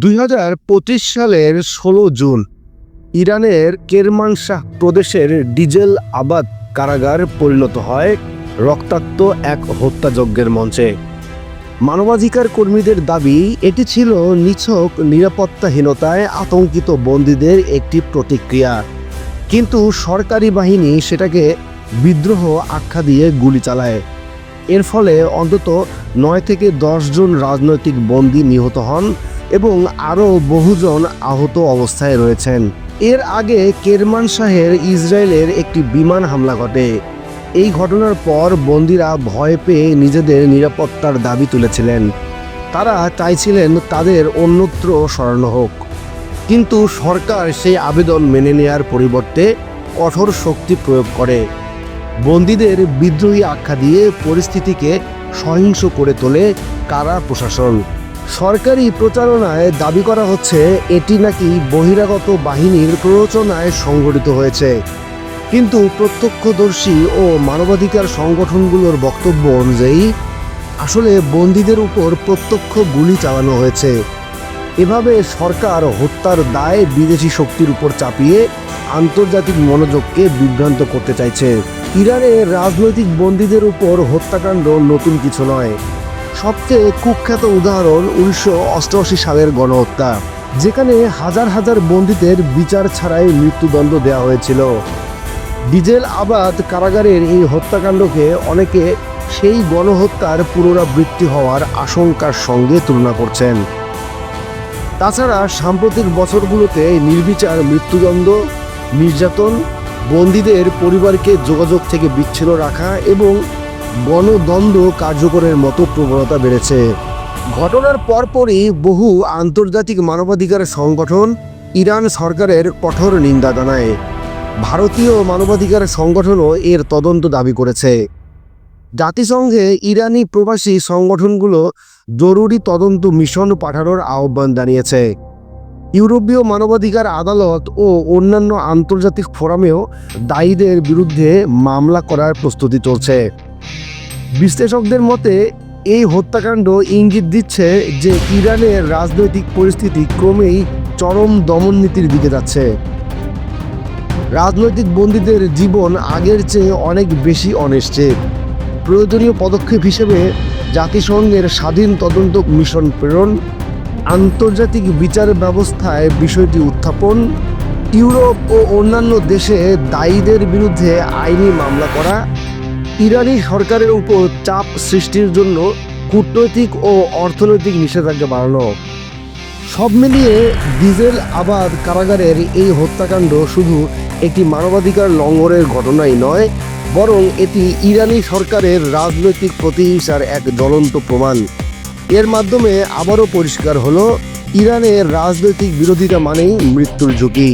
দুই হাজার পঁচিশ সালের ষোলো জুন ইরানের কেরমানশাহ প্রদেশের ডিজেল আবাদ কারাগার পরিণত হয় রক্তাক্ত এক হত্যাযজ্ঞের মঞ্চে। মানবাধিকার কর্মীদের দাবি, এটি ছিল নিছক নিরাপত্তাহীনতায় আতঙ্কিত বন্দীদের একটি প্রতিক্রিয়া। কিন্তু সরকারি বাহিনী সেটাকে বিদ্রোহ আখ্যা দিয়ে গুলি চালায়। এর ফলে অন্তত নয় থেকে জন রাজনৈতিক বন্দী নিহত হন। এবং আরও বহুজন আহত অবস্থায় রয়েছেন। এর আগে কেরমান শাহের ইসরায়েলের একটি বিমান হামলা ঘটে। এই ঘটনার পর বন্দিরা ভয় পেয়ে নিজেদের নিরাপত্তার দাবি তুলেছিলেন। তারা চাইছিলেন তাদের অন্যত্র সরানো হোক। কিন্তু সরকার সেই আবেদন মেনে নেয়ার পরিবর্তে কঠোর শক্তি প্রয়োগ করে। বন্দীদের বিদ্রোহী আখ্যা দিয়ে পরিস্থিতিকে সহিংস করে তোলে কারা প্রশাসন। সরকারি প্রচারণায় দাবি করা হচ্ছে এটি নাকি বহিরাগত বাহিনীর প্ররোচনায় সংঘটিত হয়েছে। কিন্তু প্রত্যক্ষদর্শী ও মানবাধিকার সংগঠনগুলোর বক্তব্য অনুযায়ী, আসলে বন্দীদের উপর প্রত্যক্ষ গুলি চালানো হয়েছে। এভাবে সরকার হত্যার দায় বিদেশি শক্তির উপর চাপিয়ে আন্তর্জাতিক মনোযোগকে বিভ্রান্ত করতে চাইছে। ইরানে রাজনৈতিক বন্দীদের উপর হত্যাকাণ্ড নতুন কিছু নয়। সবচেয়ে কুখ্যাত উদাহরণ উনিশশো অষ্টআশি সালের গণহত্যা, যেখানে হাজার হাজার বন্দীদের বিচার ছাড়াই মৃত্যুদণ্ড দেওয়া হয়েছিল। ডিজেল আবাদ কারাগারের এই হত্যাকাণ্ডকে অনেকে সেই গণহত্যার পুনরাবৃত্তি হওয়ার আশঙ্কার সঙ্গে তুলনা করছেন। তাছাড়া সাম্প্রতিক বছরগুলোতে নির্বিচার মৃত্যুদণ্ড, নির্যাতন, বন্দীদের পরিবারকে যোগাযোগ থেকে বিচ্ছিন্ন রাখা এবং গণদ্বন্দ্ব কার্যকরের মতো প্রবণতা বেড়েছে। ঘটনার পরপরই বহু আন্তর্জাতিক মানবাধিকার সংগঠন ইরান সরকারের কঠোর নিন্দা জানায়। ভারতীয় মানবাধিকার সংগঠনও এর তদন্ত দাবি করেছে। জাতিসংঘে ইরানি প্রবাসী সংগঠনগুলো জরুরি তদন্ত মিশন পাঠানোর আহ্বান জানিয়েছে। ইউরোপীয় মানবাধিকার আদালত ও অন্যান্য আন্তর্জাতিক ফোরামেও দায়ীদের বিরুদ্ধে মামলা করার প্রস্তুতি চলছে। বিশ্লেষকদের মতে, এই হত্যাকাণ্ড ইঙ্গিত দিচ্ছে যে ইরানের রাজনৈতিক পরিস্থিতি ক্রমেই চরম দমননীতির দিকে যাচ্ছে। রাজনৈতিক বন্দীদের জীবন আগের চেয়ে অনেক বেশি অনিশ্চিত। প্রয়োজনীয় পদক্ষেপ হিসেবে জাতিসংঘের স্বাধীন তদন্ত মিশন প্রেরণ, আন্তর্জাতিক বিচার ব্যবস্থায় বিষয়টি উত্থাপন, ইউরোপ ও অন্যান্য দেশে দায়ীদের বিরুদ্ধে আইনি মামলা করা ইরানি সরকারের উপর চাপ সৃষ্টির জন্য কূটনৈতিক ও অর্থনৈতিক নিষেধাজ্ঞা বাড়ানো। সব মিলিয়ে ডিজেল আবাদ কারাগারের এই হত্যাকাণ্ড শুধু একটি মানবাধিকার লঙ্ঘনের ঘটনাই নয়, বরং এটি ইরানি সরকারের রাজনৈতিক প্রতিহিংসার এক জ্বলন্ত প্রমাণ। এর মাধ্যমে আবারও পরিষ্কার হলো, ইরানের রাজনৈতিক বিরোধিতা মানেই মৃত্যুর ঝুঁকি।